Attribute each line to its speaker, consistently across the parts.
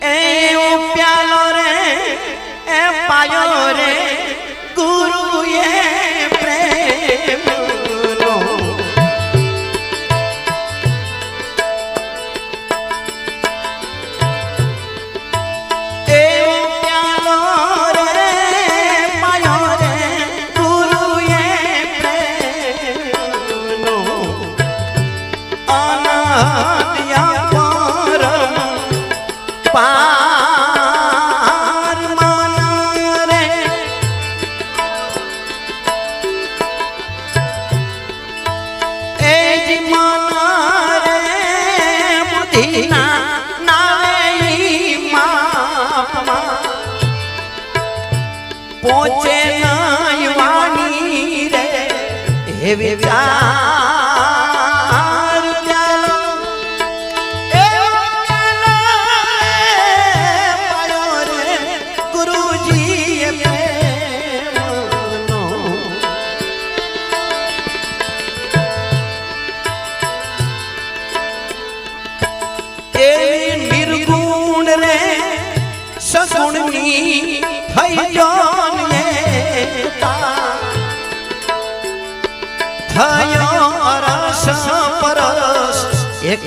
Speaker 1: એવો પ્યાલો રે એ પાયો રે ગુરુએ માપમાં પહોંચે નહીં વાણી રે હે વિચાર થયો રસ પરસ એક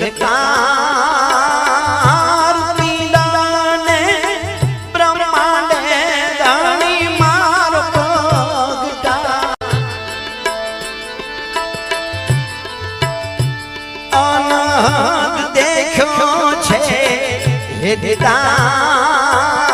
Speaker 1: દેખ્યો છે હે દીદાર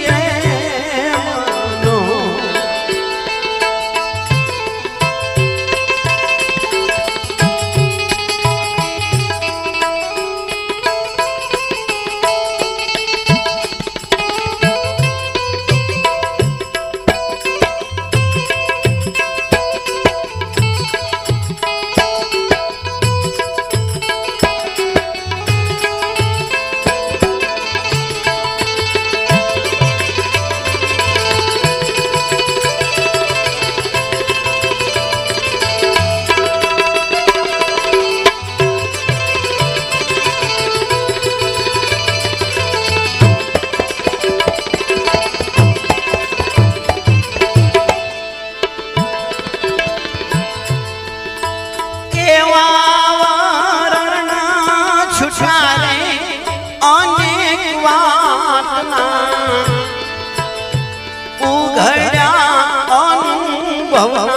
Speaker 1: yeah. vamos, vamos.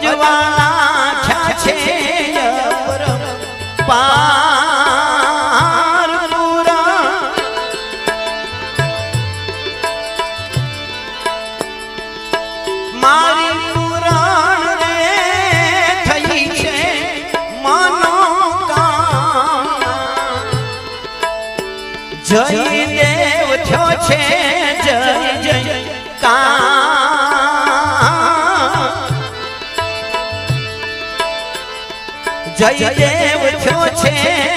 Speaker 1: અજવાળા છા છે પાર મારી પુરાણ રે થઈ છે મનોકામના જય દેવ થયો છે જય જય કા જય દેવ છો છે.